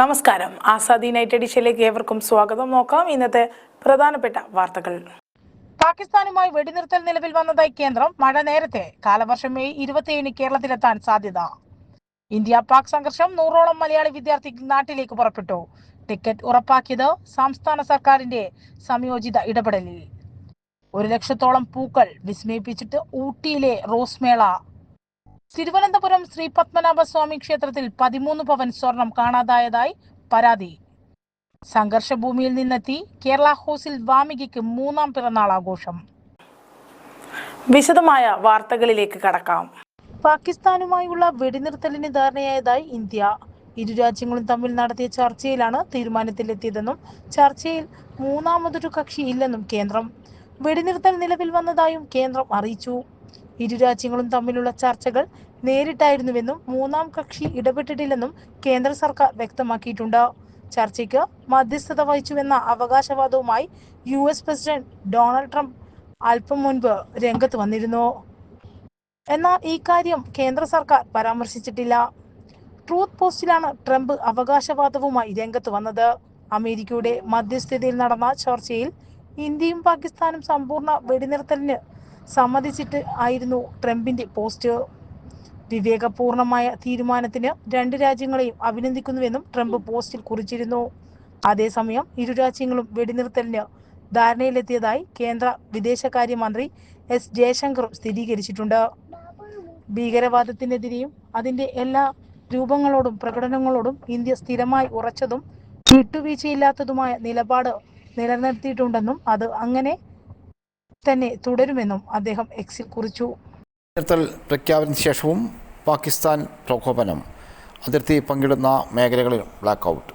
നമസ്കാരം. ആസാദി നൈറ്റ് എഡിഷനിലേക്ക് ഏവർക്കും സ്വാഗതം. നോക്കാം ഇന്നത്തെ പ്രധാനപ്പെട്ട വാർത്തകൾ. പാകിസ്ഥാനുമായി വെടിനിർത്തൽ നിലവിൽ വന്നതായി കേന്ദ്രം മഴ നേരത്തെ. കാലവർഷം മെയ് ഇരുപത്തിയേഴിന് കേരളത്തിലെത്താൻ സാധ്യത. ഇന്ത്യ പാക് സംഘർഷം നൂറോളം മലയാളി വിദ്യാർത്ഥി നാട്ടിലേക്ക് പുറപ്പെട്ടു. ടിക്കറ്റ് ഉറപ്പാക്കിയത് സംസ്ഥാന സർക്കാരിന്റെ സംയോജിത ഇടപെടലിൽ. ഒരു ലക്ഷത്തോളം പൂക്കൾ വിസ്മയിപ്പിച്ചിട്ട് ഊട്ടിയിലെ റോസ് മേള തിരുവനന്തപുരം ശ്രീ പത്മനാഭ സ്വാമി ക്ഷേത്രത്തിൽ പതിമൂന്ന് പവൻ സ്വർണം കാണാതായതായി പരാതി. സംഘർഷഭൂമിയിൽ നിന്നെത്തി കേരള ഹൗസിൽ വാമികിക്ക് മൂന്നാം പിറന്നാൾ ആഘോഷം. വിശദമായ വാർത്തകളിലേക്ക് കടക്കാം. പാകിസ്ഥാനുമായുള്ള വെടിനിർത്തലിന് ധാരണയായതായി ഇന്ത്യ. ഇരു രാജ്യങ്ങളും തമ്മിൽ നടത്തിയ ചർച്ചയിലാണ് തീരുമാനത്തിലെത്തിയതെന്നും ചർച്ചയിൽ മൂന്നാമതൊരു കക്ഷി ഇല്ലെന്നും കേന്ദ്രം. വെടിനിർത്തൽ നിലവിൽ വന്നതായും കേന്ദ്രം അറിയിച്ചു. ഇരു രാജ്യങ്ങളും തമ്മിലുള്ള ചർച്ചകൾ നേരിട്ടായിരുന്നുവെന്നും മൂന്നാം കക്ഷി ഇടപെട്ടിട്ടില്ലെന്നും കേന്ദ്ര സർക്കാർ വ്യക്തമാക്കിയിട്ടുണ്ട്. ചർച്ചയ്ക്ക് മധ്യസ്ഥത വഹിച്ചുവെന്ന അവകാശവാദവുമായി U S president Donald Trump അല്പം മുൻപ് രംഗത്ത് വന്നിരുന്നു. എന്നാൽ ഈ കാര്യം കേന്ദ്ര സർക്കാർ പരാമർശിച്ചിട്ടില്ല. ട്രൂത്ത് പോസ്റ്റിലാണ് ട്രംപ് അവകാശവാദവുമായി രംഗത്ത് വന്നത്. അമേരിക്കയുടെ മധ്യസ്ഥതയിൽ നടന്ന ചർച്ചയിൽ ഇന്ത്യയും പാകിസ്ഥാനും സമ്പൂർണ വെടിനിർത്തലിന് സമ്മതിച്ചിട്ട് ആയിരുന്നു ട്രംപിന്റെ പോസ്റ്റ്. വിവേകപൂർണമായ തീരുമാനത്തിന് രണ്ട് രാജ്യങ്ങളെയും അഭിനന്ദിക്കുന്നുവെന്നും ട്രംപ് പോസ്റ്റിൽ കുറിച്ചിരുന്നു. അതേസമയം ഇരു രാജ്യങ്ങളും വെടിനിർത്തലിന് ധാരണയിലെത്തിയതായി കേന്ദ്ര വിദേശകാര്യമന്ത്രി എസ് ജയശങ്കറും സ്ഥിരീകരിച്ചിട്ടുണ്ട്. ഭീകരവാദത്തിനെതിരെയും അതിന്റെ എല്ലാ രൂപങ്ങളോടും പ്രകടനങ്ങളോടും ഇന്ത്യ സ്ഥിരമായി ഉറച്ചതും വിട്ടുവീഴ്ചയില്ലാത്തതുമായ നിലപാട് നിലനിർത്തിയിട്ടുണ്ടെന്നും അത് അങ്ങനെ തന്നെ തുടരുമെന്നും അദ്ദേഹം എക്സിൽ കുറിച്ചു. വെടിനിർത്തൽ പ്രഖ്യാപനത്തിന് ശേഷവും പാകിസ്ഥാൻ പ്രകോപനം. അതിർത്തി പങ്കിടുന്ന മേഖലകളിൽ ബ്ലാക്ക് ഔട്ട്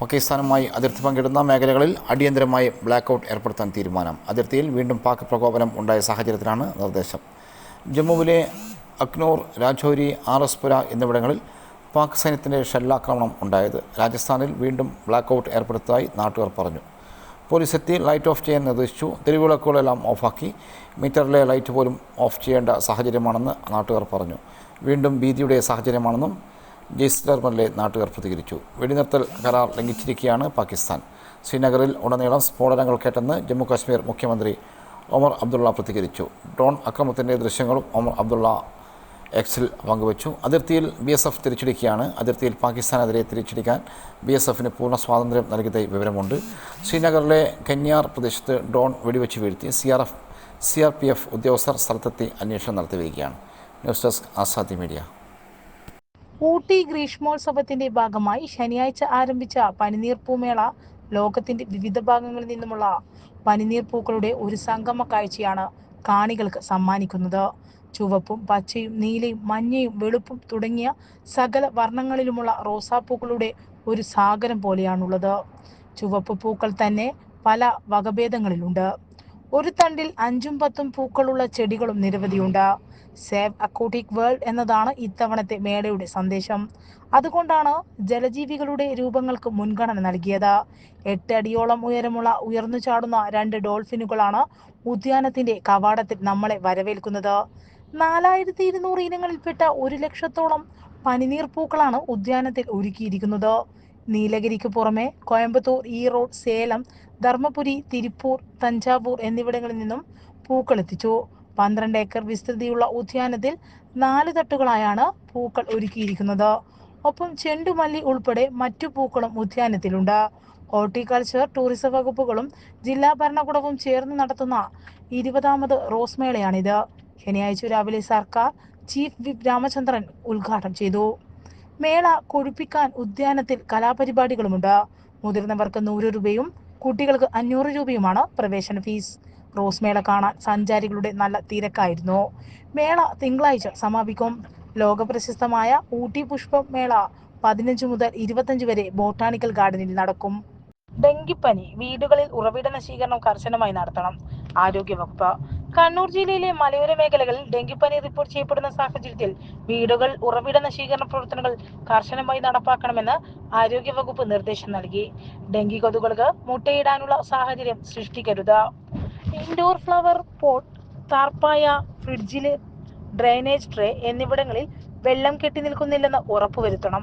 പാകിസ്ഥാനുമായി അതിർത്തി പങ്കിടുന്ന മേഖലകളിൽ അടിയന്തരമായി ബ്ലാക്ക് ഔട്ട് ഏർപ്പെടുത്താൻ തീരുമാനം. അതിർത്തിയിൽ വീണ്ടും പാക് പ്രകോപനം ഉണ്ടായ സാഹചര്യത്തിലാണ് നിർദ്ദേശം. ജമ്മുവിലെ അക്നൂർ രാജോരി ആർ എസ് പുര എന്നിവിടങ്ങളിൽ പാക് സൈന്യത്തിന്റെ ഷെല്ലാക്രമണം ഉണ്ടായത്. രാജസ്ഥാനിൽ വീണ്ടും ബ്ലാക്ക് ഔട്ട് ഏർപ്പെടുത്തതായി നാട്ടുകാർ പറഞ്ഞു. പോലീസ് എത്തി ലൈറ്റ് ഓഫ് ചെയ്യാൻ നിർദ്ദേശിച്ചു. തെരുവിളക്കുകളെല്ലാം ഓഫാക്കി. മീറ്ററിലെ ലൈറ്റ് പോലും ഓഫ് ചെയ്യേണ്ട സാഹചര്യമാണെന്ന് നാട്ടുകാർ പറഞ്ഞു. വീണ്ടും ഭീതിയുടെ സാഹചര്യമാണെന്നും ജയ്സ്ലർമറിലെ നാട്ടുകാർ പ്രതികരിച്ചു. വെടിനിർത്തൽ കരാർ ലംഘിച്ചിരിക്കുകയാണ് പാകിസ്ഥാൻ. ശ്രീനഗറിൽ ഉടനീളം സ്ഫോടനങ്ങൾ കേട്ടെന്ന് ജമ്മുകാശ്മീർ മുഖ്യമന്ത്രി ഒമർ അബ്ദുള്ള പ്രതികരിച്ചു. ഡ്രോൺ അക്രമത്തിന്റെ ദൃശ്യങ്ങളും ഒമർ അബ്ദുള്ള എക്സിൽ പങ്കുവച്ചു. അതിർത്തിയിൽ ബി എസ് എഫ് തിരിച്ചടിക്കുകയാണ്. അതിർത്തിയിൽ പാകിസ്ഥാനെതിരെ തിരിച്ചടിക്കാൻ ബി എസ് എഫിന് പൂർണ സ്വാതന്ത്ര്യം നൽകിയതായി വിവരമുണ്ട്. ശ്രീനഗറിലെ കന്യാർ പ്രദേശത്ത് ഡ്രോൺ വെടിവെച്ച് വീഴ്ത്തി C R F C R P F ഉദ്യോഗസ്ഥർ സ്ഥലത്തെത്തി അന്വേഷണം നടത്തി വരികയാണ്. News desk Azadi media. Ooty ഗ്രീഷ്മോത്സവത്തിന്റെ ഭാഗമായി ശനിയാഴ്ച ആരംഭിച്ച പനിനീർ പൂമേള ലോകത്തിന്റെ വിവിധ ഭാഗങ്ങളിൽ നിന്നുമുള്ള പനിനീർ പൂക്കളുടെ ഒരു സംഗമ കാഴ്ചയാണ് കാണികൾക്ക് സമ്മാനിക്കുന്നത്. ചുവപ്പും പച്ചയും നീലയും മഞ്ഞയും വെളുപ്പും തുടങ്ങിയ സകല വർണങ്ങളിലുമുള്ള റോസാപ്പൂക്കളുടെ ഒരു സാഗരം പോലെയാണുള്ളത്. ചുവപ്പ് പൂക്കൾ തന്നെ പല വകഭേദങ്ങളിലുണ്ട്. ഒരു തണ്ടിൽ അഞ്ചും പത്തും പൂക്കളുള്ള ചെടികളും നിരവധിയുണ്ട്. സേവ് അക്കോട്ടിക് വേൾഡ് എന്നതാണ് ഇത്തവണത്തെ മേളയുടെ സന്ദേശം. അതുകൊണ്ടാണ് ജലജീവികളുടെ രൂപങ്ങൾക്ക് മുൻഗണന നൽകിയത്. എട്ട് അടിയോളം ഉയരമുള്ള ഉയർന്നു ചാടുന്ന രണ്ട് ഡോൾഫിനുകളാണ് ഉദ്യാനത്തിന്റെ കവാടത്തിൽ നമ്മളെ വരവേൽക്കുന്നത്. നാലായിരത്തി ഇരുന്നൂറ് ഇനങ്ങളിൽപ്പെട്ട ഒരു ലക്ഷത്തോളം പനിനീർ പൂക്കളാണ് ഉദ്യാനത്തിൽ ഒരുക്കിയിരിക്കുന്നത്. നീലഗിരിക്ക് പുറമെ കോയമ്പത്തൂർ ഈറോഡ് സേലം ധർമ്മപുരി തിരുപ്പൂർ തഞ്ചാവൂർ എന്നിവിടങ്ങളിൽ നിന്നും പൂക്കൾ എത്തിച്ചു. പന്ത്രണ്ട് ഏക്കർ വിസ്തൃതിയുള്ള ഉദ്യാനത്തിൽ നാല് തട്ടുകളായാണ് പൂക്കൾ ഒരുക്കിയിരിക്കുന്നത്. ഒപ്പം ചെണ്ടുമല്ലി ഉൾപ്പെടെ മറ്റു പൂക്കളും ഉദ്യാനത്തിലുണ്ട്. ഹോർട്ടിക്കൾച്ചർ ടൂറിസം വകുപ്പുകളും ജില്ലാ ഭരണകൂടവും ചേർന്ന് നടത്തുന്ന ഇരുപതാമത് റോസ് മേളയാണിത്. ശനിയാഴ്ച രാവിലെ സർക്കാർ ചീഫ് വിപ്പ് രാമചന്ദ്രൻ ഉദ്ഘാടനം ചെയ്തു. മേള കൊഴുപ്പിക്കാൻ ഉദ്യാനത്തിൽ കലാപരിപാടികളുമുണ്ട്. മുതിർന്നവർക്ക് നൂറ് രൂപയും കുട്ടികൾക്ക് അഞ്ഞൂറ് രൂപയുമാണ് പ്രവേശന ഫീസ്. റോസ് മേള കാണാൻ സഞ്ചാരികളുടെ നല്ല തിരക്കായിരുന്നു. മേള തിങ്കളാഴ്ച സമാപിക്കും. ലോകപ്രശസ്തമായ ഊട്ടി പുഷ്പ മേള പതിനഞ്ച് മുതൽ ഇരുപത്തഞ്ച് വരെ ബോട്ടാണിക്കൽ ഗാർഡനിൽ നടക്കും. ഡെങ്കിപ്പനി വീടുകളിൽ ഉറവിട നശീകരണം കർശനമായി നടത്തണം. ആരോഗ്യവകുപ്പ് കണ്ണൂർ ജില്ലയിലെ മലയോര മേഖലകളിൽ ഡെങ്കിപ്പനി റിപ്പോർട്ട് ചെയ്യപ്പെടുന്ന സാഹചര്യത്തിൽ വീടുകൾ ഉറവിട നശീകരണ പ്രവർത്തനങ്ങൾ കർശനമായി നടപ്പാക്കണമെന്ന് ആരോഗ്യവകുപ്പ് നിർദ്ദേശം നൽകി. ഡെങ്കി കൊതുകൾക്ക് മുട്ടയിടാനുള്ള സാഹചര്യം സൃഷ്ടിക്കരുത്. ഇൻഡോർ ഫ്ലവർ പോട്ട് താർപ്പായ ഫ്രിഡ്ജിലെ ഡ്രെയിനേജ് ട്രേ എന്നിവിടങ്ങളിൽ വെള്ളം കെട്ടി നിൽക്കുന്നില്ലെന്ന് ഉറപ്പുവരുത്തണം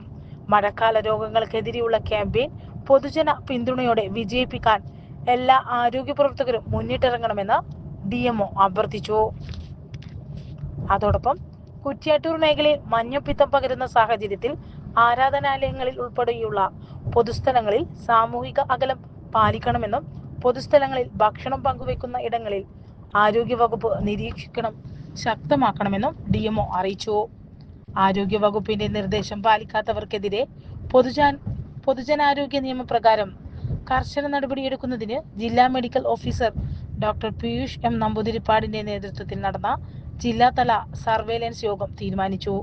മഴക്കാല രോഗങ്ങൾക്കെതിരെയുള്ള ക്യാമ്പയിൻ പൊതുജന പിന്തുണയോടെ വിജയിപ്പിക്കാൻ എല്ലാ ആരോഗ്യ പ്രവർത്തകരും മുന്നിട്ടിറങ്ങണമെന്ന് ഡി എംഒ അഭ്യർത്ഥിച്ചു. അതോടൊപ്പം കുറ്റ്യാട്ടൂർ മേഖലയിൽ മഞ്ഞപ്പിത്തം പകരുന്ന സാഹചര്യത്തിൽ ആരാധനാലയങ്ങളിൽ ഉൾപ്പെടെയുള്ള പൊതുസ്ഥലങ്ങളിൽ സാമൂഹിക അകലം പാലിക്കണമെന്നും പൊതുസ്ഥലങ്ങളിൽ ഭക്ഷണം പങ്കുവെക്കുന്ന ഇടങ്ങളിൽ ആരോഗ്യവകുപ്പ് നിരീക്ഷിക്കണം ശക്തമാക്കണമെന്നും ഡി എംഒ അറിയിച്ചു. ആരോഗ്യവകുപ്പിന്റെ നിർദ്ദേശം പാലിക്കാത്തവർക്കെതിരെ പൊതുജന പൊതുജനാരോഗ്യ നിയമപ്രകാരം കർശന നടപടിയെടുക്കുന്നതിന് ജില്ലാ medical officer doctor Piyush M നമ്പൂതിരിപ്പാടിന്റെ നേതൃത്വത്തിൽ നടന്ന ജില്ലാതല സർവേലൻസ് യോഗം തീരുമാനിച്ചു.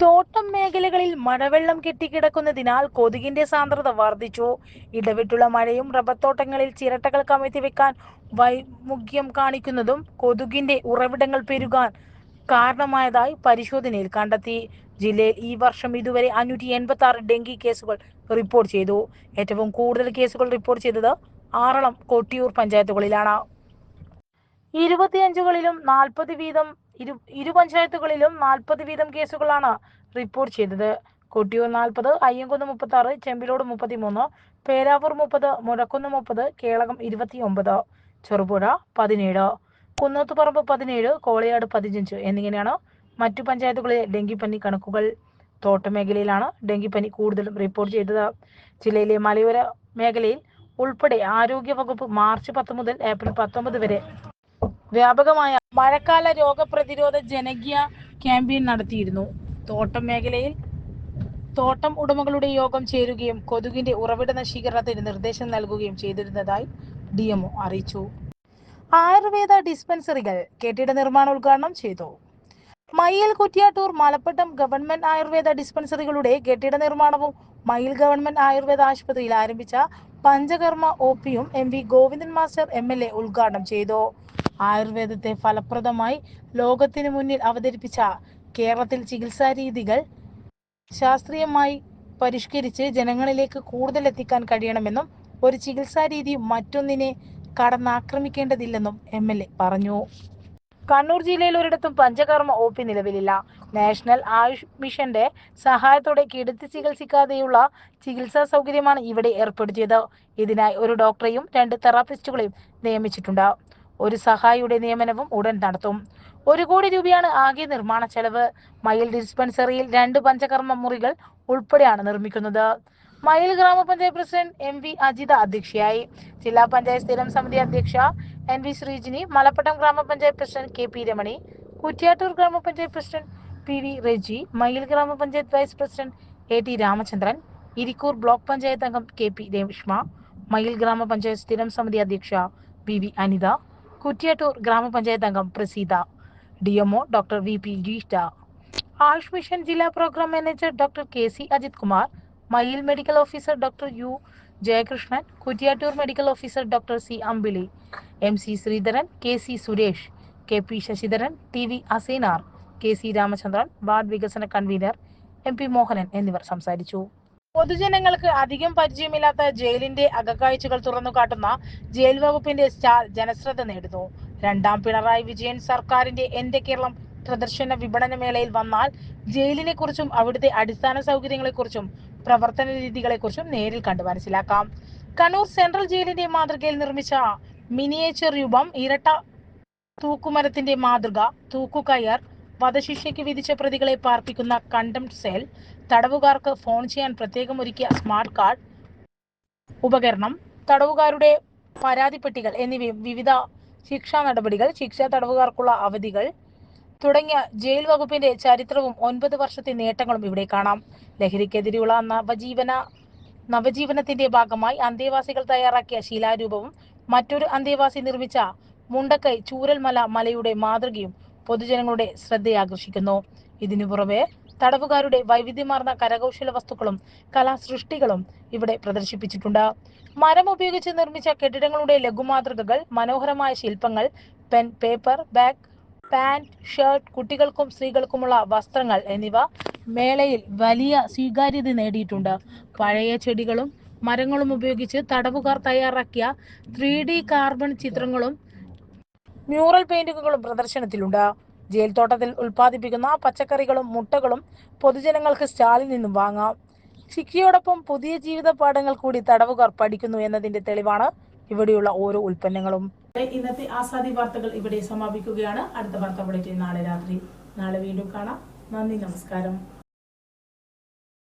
തോട്ടം മേഖലകളിൽ മഴവെള്ളം കെട്ടിക്കിടക്കുന്നതിനാൽ കൊതുകിന്റെ സാന്ദ്രത വർദ്ധിച്ചു. ഇടവിട്ടുള്ള മഴയും റബ്ബർ തോട്ടങ്ങളിൽ ചിരട്ടകൾ കമഴ്ത്തി വെക്കാൻ വൈമുഖ്യം കാണിക്കുന്നതും കൊതുകിന്റെ ഉറവിടങ്ങൾ പെരുകാൻ കാരണമായതായി പരിശോധനയിൽ കണ്ടെത്തി. ജില്ലയിൽ ഈ വർഷം ഇതുവരെ അഞ്ഞൂറ്റി എൺപത്തി ആറ് ഡെങ്കി കേസുകൾ റിപ്പോർട്ട് ചെയ്തു. ഏറ്റവും കൂടുതൽ കേസുകൾ റിപ്പോർട്ട് ചെയ്തത് ആറളം കൊട്ടിയൂർ പഞ്ചായത്തുകളിലാണ്. ഇരുപത്തിയഞ്ചുകളിലും നാൽപ്പത് വീതം ഇരു ഇരു പഞ്ചായത്തുകളിലും നാൽപ്പത് വീതം കേസുകളാണ് റിപ്പോർട്ട് ചെയ്തത്. കൊട്ടിയൂർ നാൽപ്പത് അയ്യങ്കുന്ന് മുപ്പത്തി ആറ് ചെമ്പിലോട് മുപ്പത്തിമൂന്ന് പേരാവൂർ മുപ്പത് മുഴക്കുന്ന് മുപ്പത് കേളകം ഇരുപത്തി ഒമ്പത് ചെറുപുഴ പതിനേഴ് കുന്നത്തുപറമ്പ് പതിനേഴ് കോളയാട് പതിനഞ്ച് എന്നിങ്ങനെയാണ് മറ്റു പഞ്ചായത്തുകളിലെ ഡെങ്കിപ്പനി കണക്കുകൾ. തോട്ടമേഖലയിലാണ് ഡെങ്കിപ്പനി കൂടുതലും റിപ്പോർട്ട് ചെയ്തത്. ജില്ലയിലെ മലയോര മേഖലയിൽ ഉൾപ്പെടെ ആരോഗ്യ വകുപ്പ് മാർച്ച് പത്ത് മുതൽ ഏപ്രിൽ പത്തൊമ്പത് വരെ വ്യാപകമായ മഴക്കാല രോഗപ്രതിരോധ ജനകീയ ക്യാമ്പയിൻ നടത്തിയിരുന്നു. തോട്ടം മേഖലയിൽ തോട്ടം ഉടമകളുടെ യോഗം ചേരുകയും കൊതുകിന്റെ ഉറവിട നശീകരണത്തിന് നിർദ്ദേശം നൽകുകയും ചെയ്തിരുന്നതായി ഡി എംഒ അറിയിച്ചു. ആയുർവേദ ഡിസ്പെൻസറികൾ കെട്ടിട നിർമ്മാണ ഉദ്ഘാടനം ചെയ്തു. മയിൽ കുറ്റിയാട്ടൂർ മലപ്പട്ടം ഗവൺമെന്റ് ആയുർവേദ ഡിസ്പെൻസറികളുടെ കെട്ടിട നിർമ്മാണവും മയിൽ ഗവൺമെന്റ് ആയുർവേദ ആശുപത്രിയിൽ ആരംഭിച്ച പഞ്ചകർമ്മ ഒ പിയും M V Govindan master M L A ഉദ്ഘാടനം ചെയ്തു. ആയുർവേദത്തെ ഫലപ്രദമായി ലോകത്തിനു മുന്നിൽ അവതരിപ്പിച്ച കേരളത്തിൽ ചികിത്സാ രീതികൾ ശാസ്ത്രീയമായി പരിഷ്കരിച്ച് ജനങ്ങളിലേക്ക് കൂടുതൽ എത്തിക്കാൻ കഴിയണമെന്നും ഒരു ചികിത്സാ രീതി മറ്റൊന്നിനെ കടന്നാക്രമിക്കേണ്ടതില്ലെന്നും എം എൽ എ പറഞ്ഞു. കണ്ണൂർ ജില്ലയിൽ ഒരിടത്തും പഞ്ചകർമ്മ ഒ പി നിലവിലില്ല. നാഷണൽ ആയുഷ് മിഷന്റെ സഹായത്തോടെ കിടത്തി ചികിത്സിക്കാതെയുള്ള ചികിത്സാ സൗകര്യമാണ് ഇവിടെ ഏർപ്പെടുത്തിയത്. ഇതിനായി ഒരു ഡോക്ടറെയും രണ്ട് തെറാപ്പിസ്റ്റുകളെയും നിയമിച്ചിട്ടുണ്ട്. ഒരു സഹായിയുടെ നിയമനവും ഉടൻ നടത്തും. ഒരു കോടി രൂപയാണ് ആകെ നിർമ്മാണ ചെലവ്. മയിൽ ഡിസ്പെൻസറിയിൽ രണ്ട് പഞ്ചകർമ്മ മുറികൾ ഉൾപ്പെടെയാണ് നിർമ്മിക്കുന്നത്. മയിൽ ഗ്രാമപഞ്ചായത്ത് പ്രസിഡന്റ് എം വി അജിത അധ്യക്ഷയായി. ജില്ലാ പഞ്ചായത്ത് സ്ഥിരം സമിതി അധ്യക്ഷ എൻ വി ശ്രീജിനി മലപ്പട്ടം ഗ്രാമപഞ്ചായത്ത് president K P Ramani Kuttiattoor ഗ്രാമപഞ്ചായത്ത് president P V Reji Mayil ഗ്രാമപഞ്ചായത്ത് vice president A T Ramachandran Irikkur block panchayat അംഗം കെ പി രേഷ്മ മയിൽ ഗ്രാമപഞ്ചായത്ത് സ്ഥിരം സമിതി അധ്യക്ഷ പി വി അനിത കുറ്റ്യാട്ടൂർ ഗ്രാമപഞ്ചായത്ത് അംഗം Praseetha D MO doctor V P Geeshta Ayush mission ജില്ലാ programme manager doctor K C Ajith Kumar Mayil medical officer doctor U Jayakrishnan Kuttiattoor medical officer doctor C Ambili M C Sreedharan K C Suresh K P Sasidharan T V Aseenar K C Ramachandran ward വികസന convener M P Mohanan എന്നിവർ സംസാരിച്ചു. പൊതുജനങ്ങൾക്ക് അധികം പരിചയമില്ലാത്ത ജയിലിന്റെ അകക്കാഴ്ചകൾ തുറന്നു കാട്ടുന്ന jail വകുപ്പിന്റെ star ജനശ്രദ്ധ നേടുന്നു. രണ്ടാം പിണറായി വിജയൻ സർക്കാരിന്റെ എന്റെ കേരളം പ്രദർശന വിപണന മേളയിൽ വന്നാൽ ജയിലിനെ കുറിച്ചും അവിടുത്തെ അടിസ്ഥാന സൗകര്യങ്ങളെ കുറിച്ചും പ്രവർത്തന രീതികളെ കുറിച്ചും നേരിൽ കണ്ടു മനസ്സിലാക്കാം. കണ്ണൂർ സെൻട്രൽ ജയിലിന്റെ മാതൃകയിൽ നിർമ്മിച്ച മിനിയേച്ചർ രൂപം ഇരട്ട തൂക്കുമരത്തിന്റെ മാതൃക തൂക്കുകയർ വധശിക്ഷയ്ക്ക് വിധിച്ച പ്രതികളെ പാർപ്പിക്കുന്ന കണ്ടം സെൽ തടവുകാർക്ക് ഫോൺ ചെയ്യാൻ പ്രത്യേകം ഒരുക്കിയ സ്മാർട്ട് കാർഡ് ഉപകരണം തടവുകാരുടെ പരാതിപ്പെട്ടികൾ എന്നിവയും വിവിധ ശിക്ഷാ നടപടികൾ ശിക്ഷാ തടവുകാർക്കുള്ള അവധികൾ തുടങ്ങിയ ജയിൽ വകുപ്പിന്റെ ചരിത്രവും ഒൻപത് വർഷത്തെ നേട്ടങ്ങളും ഇവിടെ കാണാം. ലഹരിക്കെതിരെയുള്ള നവജീവന നവജീവനത്തിന്റെ ഭാഗമായി അന്തേവാസികൾ തയ്യാറാക്കിയ ശിലാരൂപവും മറ്റൊരു അന്തേവാസി നിർമ്മിച്ച മുണ്ടക്കൈ ചൂരൽമല മലയുടെ മാതൃകയും പൊതുജനങ്ങളുടെ ശ്രദ്ധയാകർഷിക്കുന്നു. ഇതിനു പുറമെ തടവുകാരുടെ വൈവിധ്യമാർന്ന കരകൗശല വസ്തുക്കളും കലാസൃഷ്ടികളും ഇവിടെ പ്രദർശിപ്പിച്ചിട്ടുണ്ട്. മരം ഉപയോഗിച്ച് നിർമ്മിച്ച കെട്ടിടങ്ങളുടെ ലഘുമാതൃകകൾ മനോഹരമായ ശില്പങ്ങൾ pen paper bag pant shirt കുട്ടികൾക്കും സ്ത്രീകൾക്കുമുള്ള വസ്ത്രങ്ങൾ എന്നിവ മേളയിൽ വലിയ സ്വീകാര്യത നേടിയിട്ടുണ്ട്. പഴയ ചെടികളും മരങ്ങളും ഉപയോഗിച്ച് തടവുകാർ തയ്യാറാക്കിയ ത്രീ ഡി കാർബൺ ചിത്രങ്ങളും മ്യൂറൽ പെയിന്റിങ്ങുകളും പ്രദർശനത്തിലുണ്ട്. ജയിൽത്തോട്ടത്തിൽ ഉൽപ്പാദിപ്പിക്കുന്ന പച്ചക്കറികളും മുട്ടകളും പൊതുജനങ്ങൾക്ക് സ്റ്റാളിൽ നിന്നും വാങ്ങാം. ശിക്ഷയോടൊപ്പം പുതിയ ജീവിത പാഠങ്ങൾ കൂടി തടവുകാർ പഠിക്കുന്നു എന്നതിന്റെ തെളിവാണ് ഇവിടെയുള്ള ഓരോ ഉൽപ്പന്നങ്ങളും. ഇന്നത്തെ ആസാദി വാർത്തകൾ ഇവിടെ സമാപിക്കുകയാണ്. അടുത്ത വാർത്ത നാളെ രാത്രി. നാളെ വീണ്ടും കാണാം. നന്ദി നമസ്കാരം.